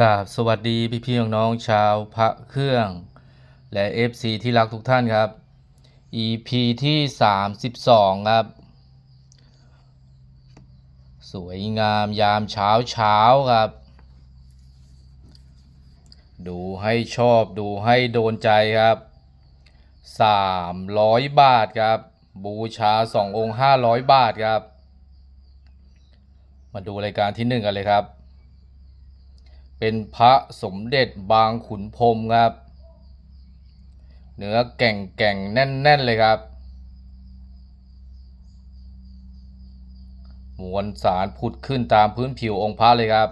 กราบสวัสดีพี่พี่น้องๆชาวพระเครื่อง และ FC ที่รักทุกท่านครับ EP ที่ 32 ครับ สวยงามยามเช้าเช้าครับ ดูให้ชอบดูให้โดนใจครับ 300 บาทครับ บูชา 2 องค์ 500 บาทครับ มาดูรายการที่ 1 กันเลยครับ เป็นพระสมเด็จบางขุนพรมครับ เนื้อแก่งแก่งแน่น ๆ เลยครับ มวลสารผุดขึ้นตามพื้นผิวองค์พระเลยครับ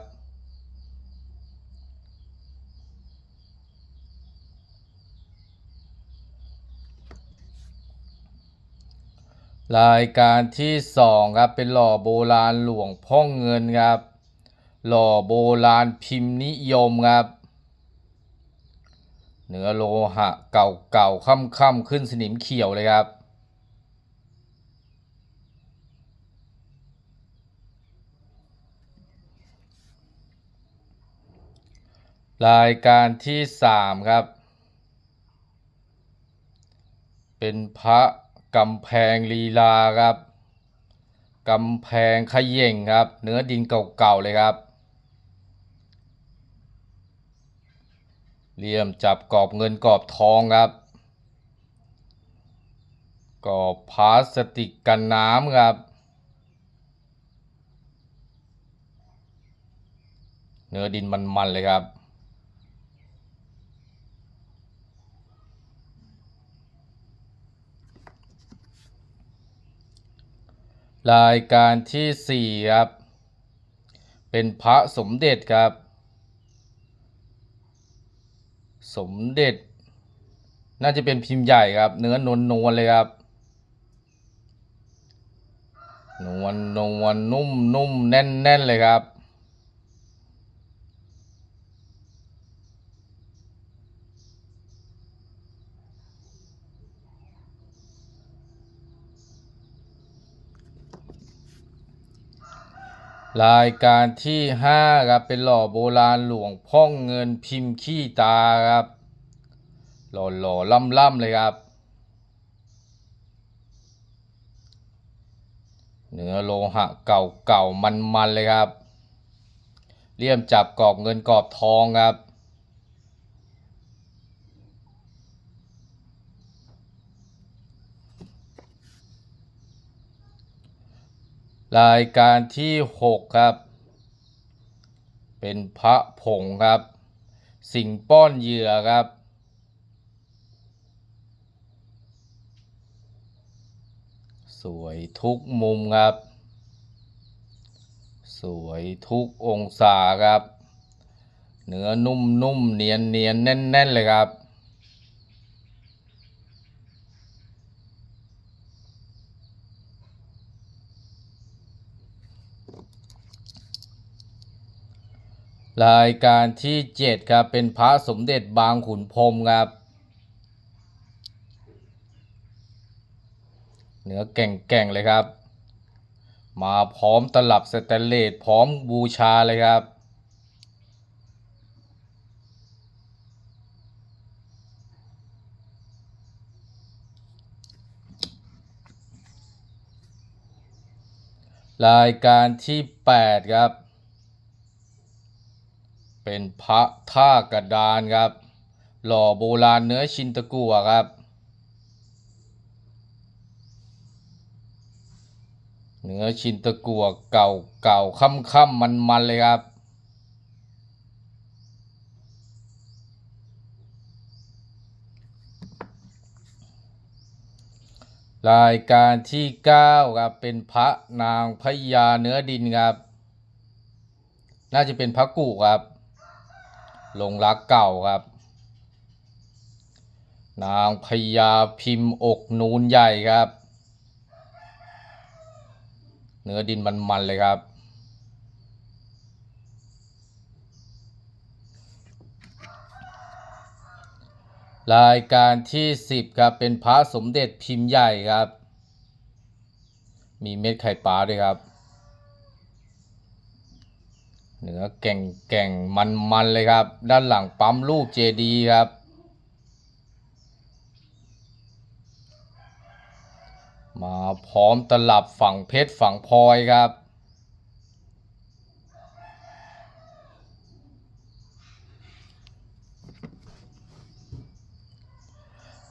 รายการที่สองครับ เป็นหล่อโบราณหลวงพ่อเงินครับ หล่อโบราณพิมพ์นิยมครับเนื้อโลหะเก่าๆค่ำๆขึ้นสนิมเขียวเลยครับ รายการที่สามครับ เป็นพระกำแพงลีลาครับกำแพงเขย่งครับ เนื้อดินเก่าๆเลยครับ เหลี่ยมจับกรอบเงินกรอบทองครับกรอบพลาสติกกันน้ำครับ เนื้อดินมันๆเลยครับรายการที่สี่ครับ เป็นพระสมเด็จครับ สมเด็จ น่าจะเป็นพิมพ์ใหญ่ครับ เนื้อนวลนวลเลยครับ นวลนวลนุ่มนุ่มแน่นแน่นเลยครับ รายการที่ห้าครับ เป็นหล่อโบราณหลวงพ่องเงินพิมพ์ขี้ตาครับ หล่อหล่อล่ำล่ำเลยครับ เนื้อโลหะเก่าเก่ามันมันเลยครับเลี่ยมจับกรอบเงินกรอบทองครับรายการที่หกครับ เป็นพระผงครับ สิ่งป้อนเหยื่อครับ สวยทุกมุมครับ สวยทุกองศาครับ เนื้อนุ่มนุ่มเนียนเนียนแน่นแน่นเลยครับ รายการที่เจ็ดครับ เป็นพระสมเด็จบางขุนพรมครับ เนื้อแก่งๆเลยครับ มาพร้อมตลับสแตนเลสพร้อมบูชาเลยครับรายการที่แปดครับ เป็นพระท่ากระดานครับ หล่อโบราณเนื้อชินตะกัวครับ เนื้อชินตะกัวเก่าเก่าค่ำค่ำมันมันเลยครับ รายการที่เก้าครับเป็นพระนางพญาเนื้อดินครับ น่าจะเป็นพระกุครับลงรักเก่าครับ นางพญาพิมพ์อกนูนใหญ่ครับ เนื้อดินมันๆเลยครับ รายการที่สิบครับ เป็นพระสมเด็จพิมพ์ใหญ่ครับ มีเม็ดไข่ปลาด้วยครับ เนื้อแก่งแก่งมันมันๆเลยครับ ด้านหลังปั๊มรูปเจดีครับ มาพร้อมตลับฝั่งเพชรฝั่งพลอยครับ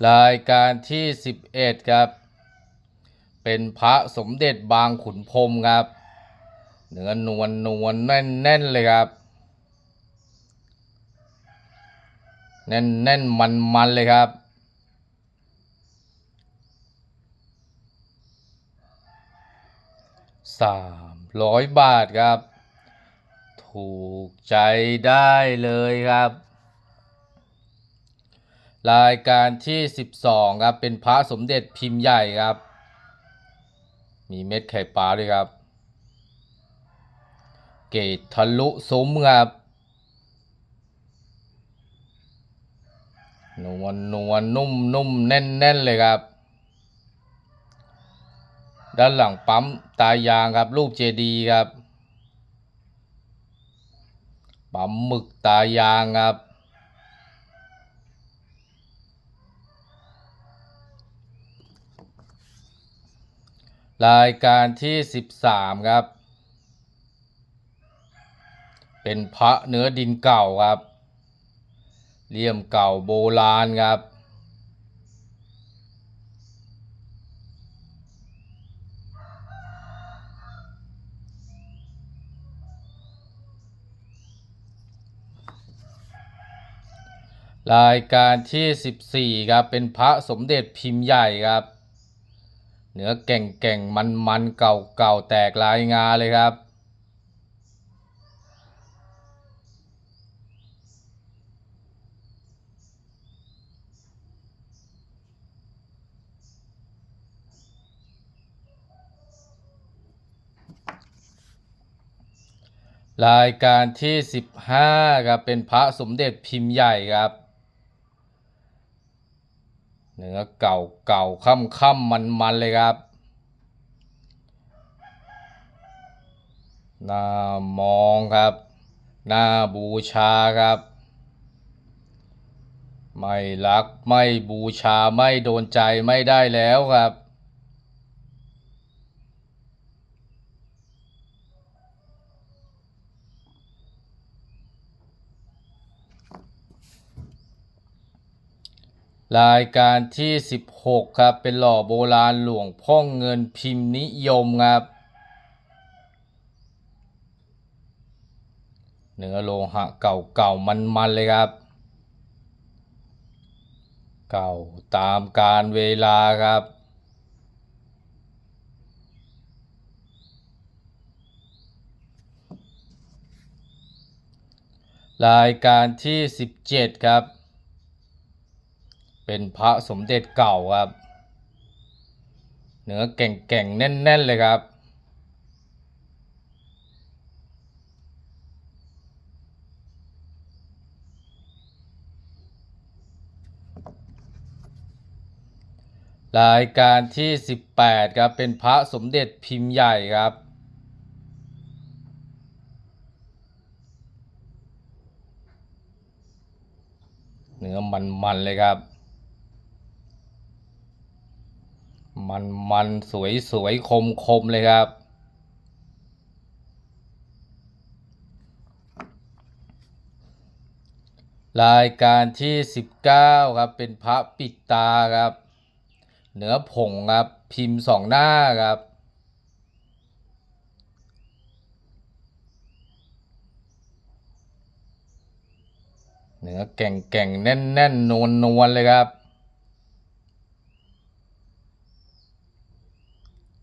รายการที่ 11 ครับ เป็นพระสมเด็จบางขุนพรมครับ เนื้อนวลนวลแน่นแน่นๆเลยครับ แน่นแน่นมันมันๆเลยครับ สามร้อยบาทครับ ถูกใจได้เลยครับ รายการที่ 12 ครับ เป็นพระสมเด็จพิมพ์ใหญ่ครับ มีเม็ดไข่ปลาด้วยครับ เกตทะลุซุ้มครับนวลนวลนุ่มนุ่มแน่นแน่นเลยครับ ด้านหลังปั๊มตายางครับรูปเจดีย์ครับปั๊มหมึกตายางครับรายการที่ 13 ครับ เป็นพระเนื้อดินเก่าครับเลี่ยมเก่าโบราณครับ รายการที่ 14ครับเป็นพระสมเด็จพิมพ์ใหญ่ครับ เนื้อแก่งแก่งมันมันเก่าเก่าแตกลายงาเลยครับ รายการที่ 15ครับเป็นพระสมเด็จพิมพ์ใหญ่ครับ นื้อเก่าเก่าค่ำค่ำมันมันเลยครับน่ามองครับน่าบูชาครับ ไม่รักไม่บูชาไม่โดนใจไม่ได้แล้วครับ รายการที่ 16 ครับ เป็นหล่อโบราณหลวงพ่อเงินพิมพ์นิยมครับเนื้อโลหะเก่าเก่ามันมันๆเลยครับ เก่าตามการเวลาครับ รายการที่ 17 ครับ เป็นพระสมเด็จเก่าครับ เนื้อแก่งๆ แน่น ๆ เลยครับ รายการที่ 18 ครับ เป็นพระสมเด็จพิมพ์ใหญ่ครับเนื้อมันมันๆเลยครับ มันมันสวยสวยคมคมเลยครับ รายการที่ 19 ครับ เป็นพระปิดตาครับ เนื้อผงครับ พิมพ์สองหน้าครับเนื้อแก่งแก่งแน่นแน่นนวลนวลเลยครับ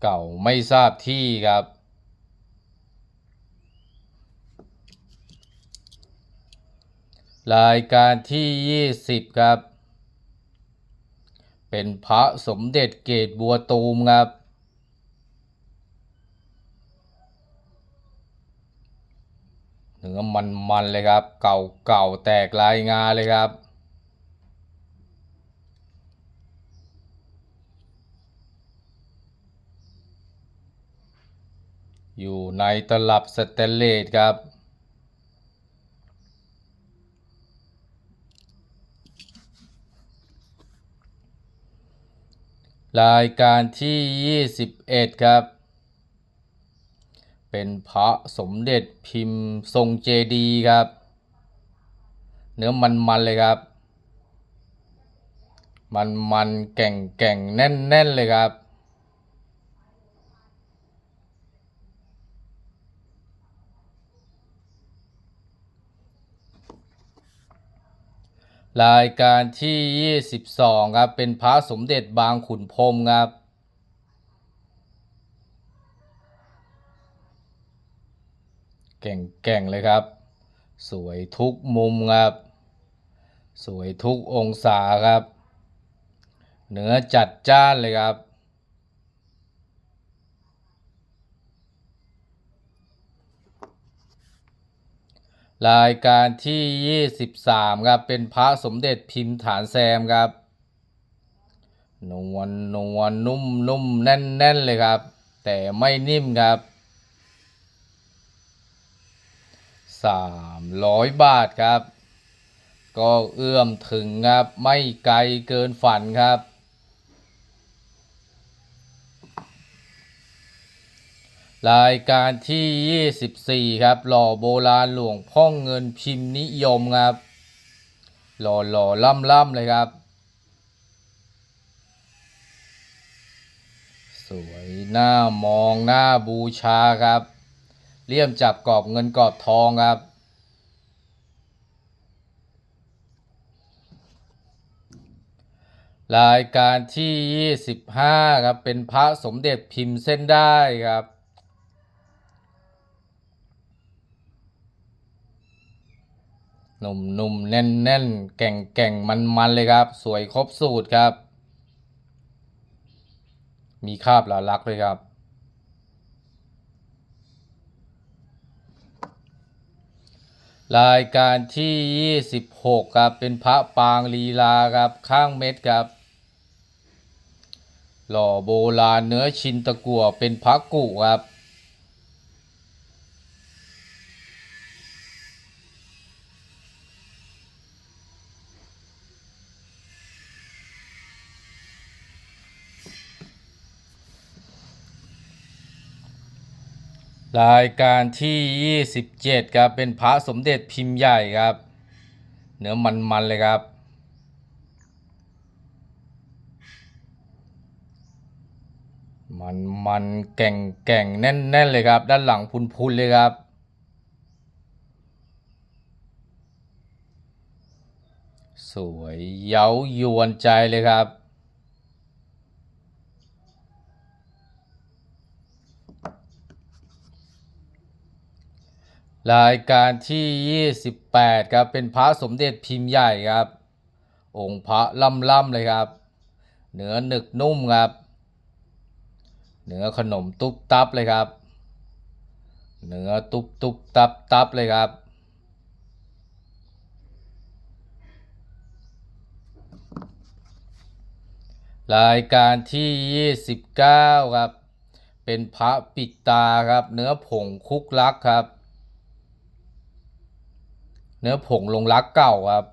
เก่าไม่ทราบที่ครับ รายการที่ 20 ครับ เป็นพระสมเด็จเกตบัวตูมครับเนื้อมันๆเลยครับ เก่าเก่าแตกลายงาเลยครับ อยู่ในตลับสเตนเลสครับ รายการที่ 21 ครับ เป็นพระสมเด็จพิมพ์ทรงเจดีครับ เนื้อมันๆเลยครับ มันๆแก่งๆ แน่นๆ เลยครับ รายการที่ 22 ครับ เป็นพระสมเด็จบางขุนพรมครับเก่งๆเลยครับ สวยทุกมุมครับ สวยทุกองศาครับ เนื้อจัดจ้านเลยครับ รายการที่ 23 ครับ เป็นพระสมเด็จพิมพ์ฐานแซมครับ นวลนวลนุ่มนุ่มแน่นแน่นเลยครับ แต่ไม่นิ่มครับ 300 บาทครับ ก็เอื้อมถึงครับ ไม่ไกลเกินฝันครับ รายการที่ 24 ครับ หล่อโบราณหลวงพ่อเงินพิมพ์นิยมครับ หล่อหล่อล่ำล่ำเลยครับ สวยหน้ามองหน้าบูชาครับ เลี่ยมจับกรอบเงินกรอบทองครับ รายการที่ 25 ครับ เป็นพระสมเด็จพิมพ์เส้นได้ครับ หนุ่มๆนแน่นแน่นแก่งแก่งมันมันเลยครับ สวยครบสูตรครับ มีคาบลาลักษณ์ด้วยครับ รายการที่ 26 ครับ เป็นพระปางลีลาครับ ข้างเม็ดครับ หล่อโบราณเนื้อชินตะกั่วเป็นพระกุครับ รายการที่ 27 ครับ เป็นพระสมเด็จพิมพ์ใหญ่ครับ เนื้อมันๆเลยครับ มันมันแก่งแก่งแน่นแน่นเลยครับ ด้านหลังพุนพุนเลยครับ สวยเย้ายวนใจเลยครับ รายการที่ 28ครับเป็นพระสมเด็จพิมพ์ใหญ่ครับ องค์พระล่ำๆเลยครับ เนื้อหนึกนุ่มครับ เนื้อขนมตุ๊บตับเลยครับ เนื้อตุ๊บตุบตับตับเลยครับ รายการที่ 29 ครับ เป็นพระปิดตาครับ เนื้อผงคุกลักครับ เนื้อผงลงรักเก่าครับ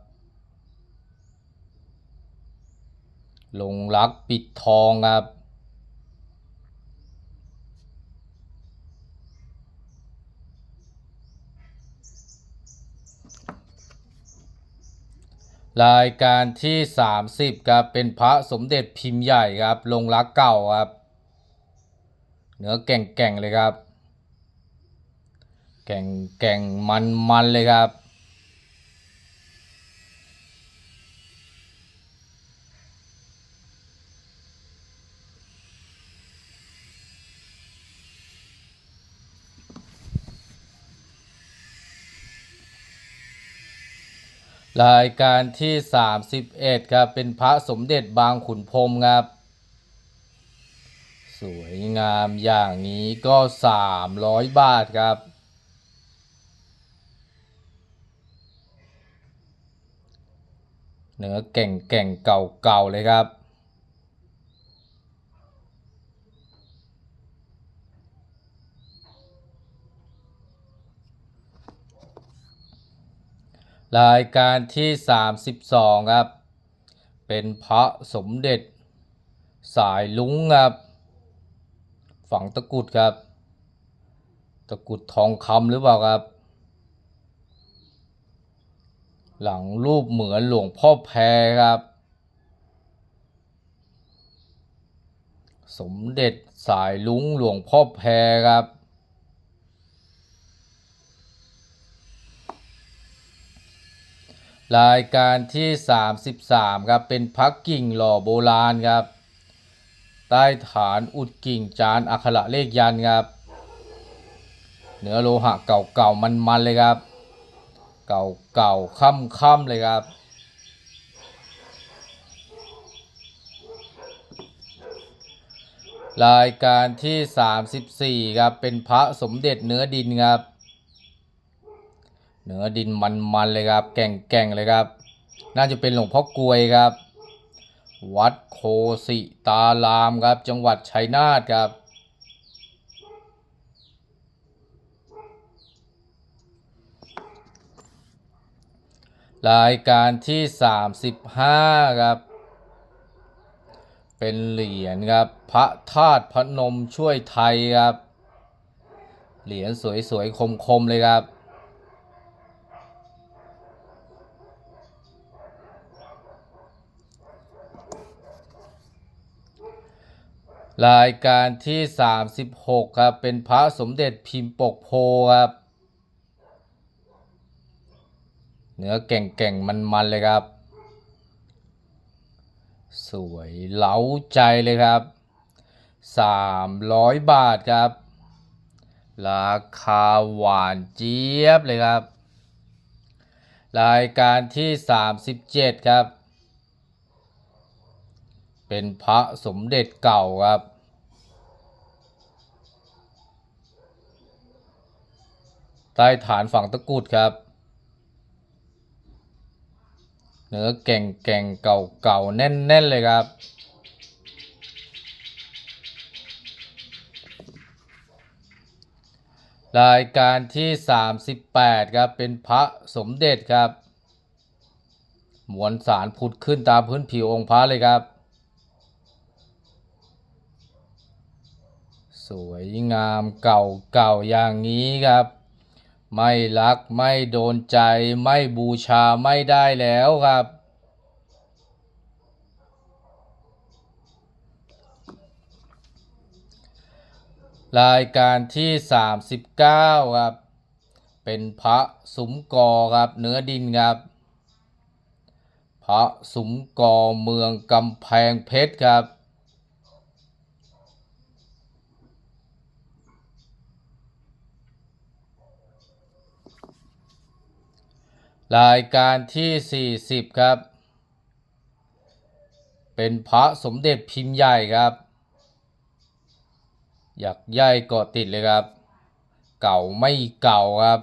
ลงรักปิดทองครับ รายการที่ 30ครับเป็นพระสมเด็จพิมพ์ใหญ่ครับ ลงรักเก่าครับ เนื้อแก่งๆเลยครับ แก่งแก่งมันมันๆเลยครับ รายการที่ 31 ครับ เป็นพระสมเด็จบางขุนพรมครับ สวยงามอย่างนี้ก็ 300 บาทครับ เนื้อแก่งแก่งเก่าๆเลยครับ รายการที่ 32 ครับ เป็นพระสมเด็จ สายลุงครับ ฝังตะกุดครับ ตะกุดทองคำหรือเปล่าครับ หลังรูปเหมือนหลวงพ่อแพรครับ สมเด็จสายลุงหลวงพ่อแพรครับ รายการที่ 33 ครับ เป็นพักกิ่งหล่อโบราณครับ ใต้ฐานอุดกิ่งจานอักขระเลขยันครับ เนื้อโลหะเก่าๆมันๆเลยครับ เก่าๆค่ำๆเลยครับรายการที่ 34 ครับ เป็นพระสมเด็จเนื้อดินครับ เนื้อดินมันๆเลยครับ แก่งๆเลยครับ น่าจะเป็นหลวงพ่อกลวยครับ วัดโคสิตารามครับ จังหวัดชัยนาทครับ รายการที่ 35 ครับ เป็นเหรียญครับ พระธาตุพนมช่วยไทยครับ เหรียญสวยๆ คมๆ เลยครับ รายการที่ 36 ครับ เป็นพระสมเด็จพิมพ์ปกโพครับ เนื้อแก่งๆ มันๆ เลยครับ สวยเล้าใจเลยครับ 300 บาทครับ ราคาหวานเจี๊ยบเลยครับ รายการที่ 37 ครับ เป็นพระสมเด็จเก่าครับ ใต้ฐานฝั่งตะกุดครับ เนื้อแก่งแก่งเก่าเก่าๆแน่นแน่น ๆ เลยครับรายการที่ 38 ครับ เป็นพระสมเด็จครับ มวลสารผุดขึ้นตามพื้นผิวองค์พระเลยครับ สวยงามเก่าเก่าอย่างนี้ครับ ไม่รักไม่โดนใจไม่บูชาไม่ได้แล้วครับ รายการที่ 39 ครับ เป็นพระสุมกอครับเนื้อดินครับ พระสุมกอเมืองกำแพงเพชรครับ รายการที่ 40 ครับ เป็นพระสมเด็จพิมพ์ใหญ่ครับ อยากใหญ่เกาะติดเลยครับ เก่าไม่เก่าครับ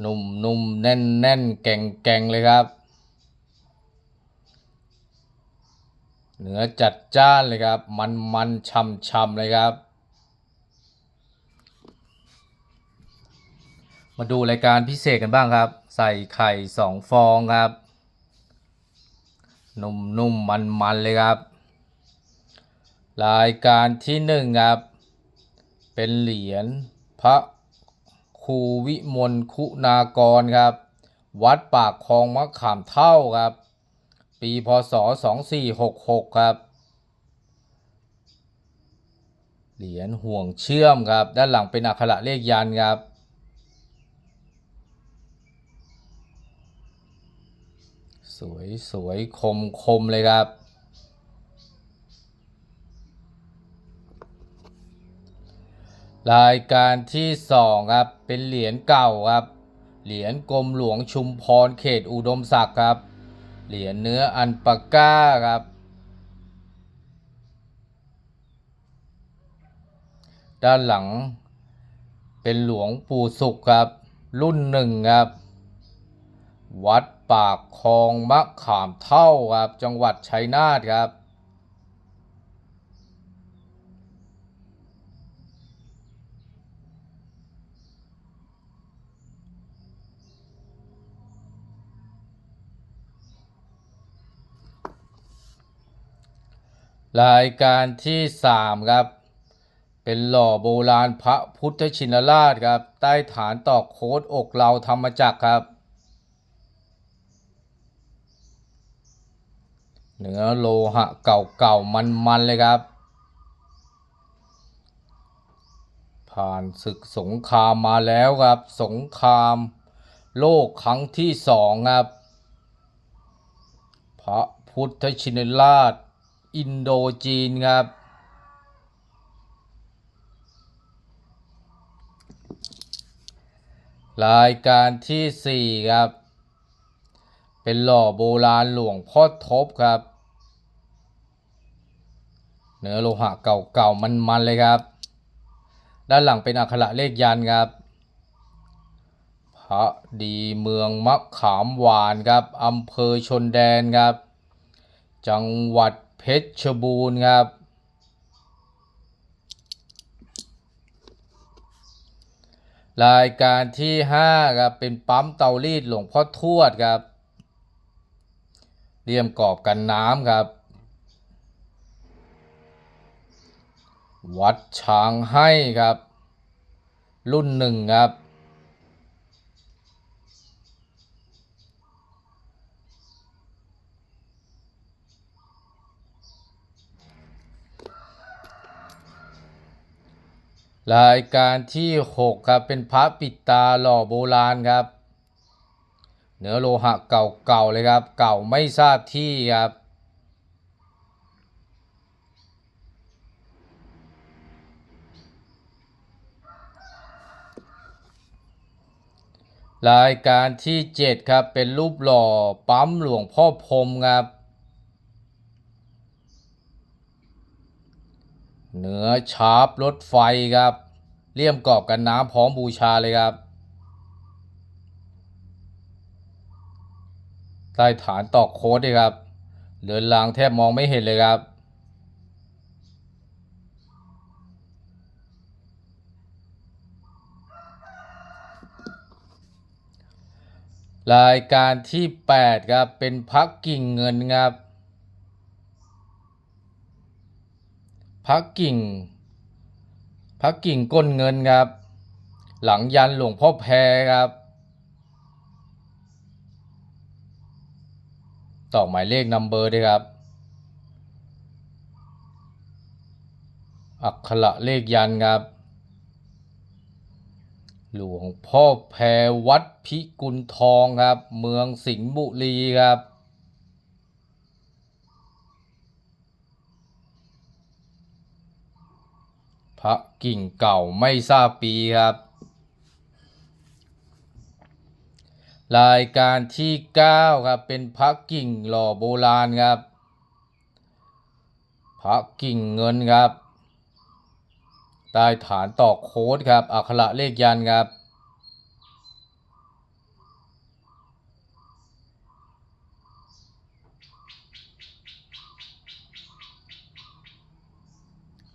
หนุ่มนุ่มแน่นแน่นแก่งแก่งเลยครับ เหนือจัดจ้านเลยครับ มันมันช่ำช่ำเลยครับ มาดูรายการพิเศษกันบ้างครับ ใส่ไข่สองฟองครับนุ่มนุ่มมันมันเลยครับ รายการที่หนึ่งครับ เป็นเหรียญพระครูวิมลคุณากรครับ วัดปากคลองมะขามเท่าครับ ปีพศ 2466 ครับ เหรียญห่วงเชื่อมครับ ด้านหลังเป็นอักขระเลขยันครับ สวยสวยคมคมเลยครับ รายการที่สองครับ เป็นเหรียญเก่าครับ เหรียญกรมหลวงชุมพรเขตอุดมศักดิ์ครับ เหรียญเนื้ออันปาก้าครับ ด้านหลังเป็นหลวงปู่สุขครับ รุ่นหนึ่งครับ วัด ปากคลองมะขามเท่าครับจังหวัดชัยนาทครับ รายการที่สามครับ เป็นหล่อโบราณพระพุทธชินราชครับ ใต้ฐานตอกโคดอกเราธรรมจักรครับ เนื้อโลหะเก่าๆมันๆเลยครับ ผ่านศึกสงครามมาแล้วครับ สงคราม โลกครั้งที่สองครับ พระพุทธชินราช อินโดจีนครับรายการที่สี่ครับ เป็นหล่อโบราณหลวงพ่อทบครับ เนื้อโลหะเก่าๆมันๆเลยครับ ด้านหลังเป็นอักขระเลขยันครับ พระดีเมืองมะขามหวานครับอำเภอชนแดนครับ จังหวัดเพชรบูรณ์ครับรายการที่ห้าครับเป็นปั๊มเตารีดหลวงพ่อทวดครับ เรียมกรอบกันน้ำครับ วัดช้างให้ครับ รุ่นหนึ่งครับ รายการที่หกครับ เป็นพระปิดตาหล่อโบราณครับ เนื้อโลหะเก่าๆเลยครับ เก่าไม่ทราบที่ครับ รายการที่เจ็ดครับ เป็นรูปหล่อปั๊มหลวงพ่อพรมครับ เหนือชาร์ปรถไฟครับ เลี่ยมกรอบกันน้ำพร้อมบูชาเลยครับ ใต้ฐานตอกโค้ดด้วยครับเรือนรางแทบมองไม่เห็นเลยครับ รายการที่ 8 ครับ เป็นพักกิ่งเงินครับพักกิ่งพักกิ่งก้นเงินครับ หลังยันหลวงพ่อแพรครับ ต่อหมายเลขนัมเบอร์ด้วยครับ อักขระเลขยันครับ หลวงพ่อแพรวัดพิกุลทองครับ เมืองสิงห์บุรีครับ พระกิ่งเก่าไม่ทราบปีครับ รายการที่ 9 ครับ เป็นพระกิ่งหล่อโบราณครับ พระกิ่งเงินครับ ใต้ฐานตอกโค้ดครับ อักขระเลขยันครับ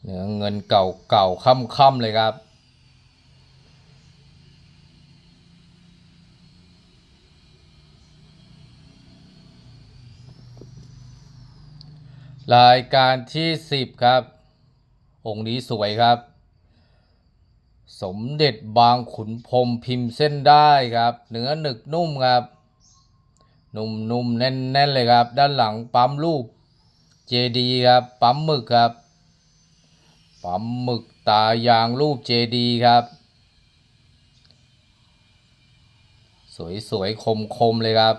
เนื้อเงินเก่าเก่าค่ำค่ำๆเลยครับรายการที่สิบครับ องค์นี้สวยครับ สมเด็จบางขุนพรมพิมพ์เส้นได้ครับ เนื้อหนึกนุ่มครับ นุ่มๆแน่นๆเลยครับ ด้านหลังปั๊มรูปเจดีครับ ปั๊มหมึกครับ ปั๊มหมึกตายางรูปเจดีครับ สวยๆคมๆเลยครับ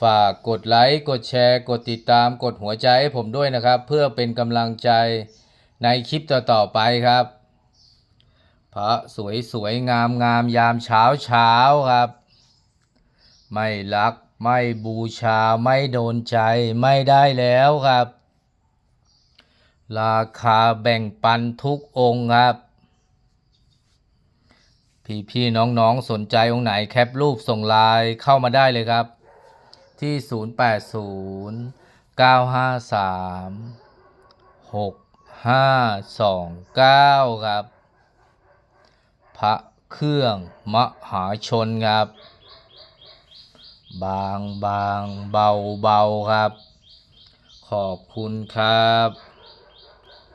ฝากกดไลค์ กดแชร์ กดติดตาม กดหัวใจให้ผมด้วยนะครับ เพื่อเป็นกำลังใจในคลิปต่อ ๆ ไปครับ พระสวยสวยงามงามยามเช้าเช้าครับ ไม่รักไม่บูชาไม่โดนใจไม่ได้แล้วครับ ราคาแบ่งปันทุกองค์ครับ พี่พี่ๆน้องสนใจองค์ไหนแคปรูปส่งไลน์เข้ามาได้เลยครับ ที่ 080 953 6529 ครับ ระเครื่องมหาชนครับ บางบางเบาเบาครับ ขอบคุณครับ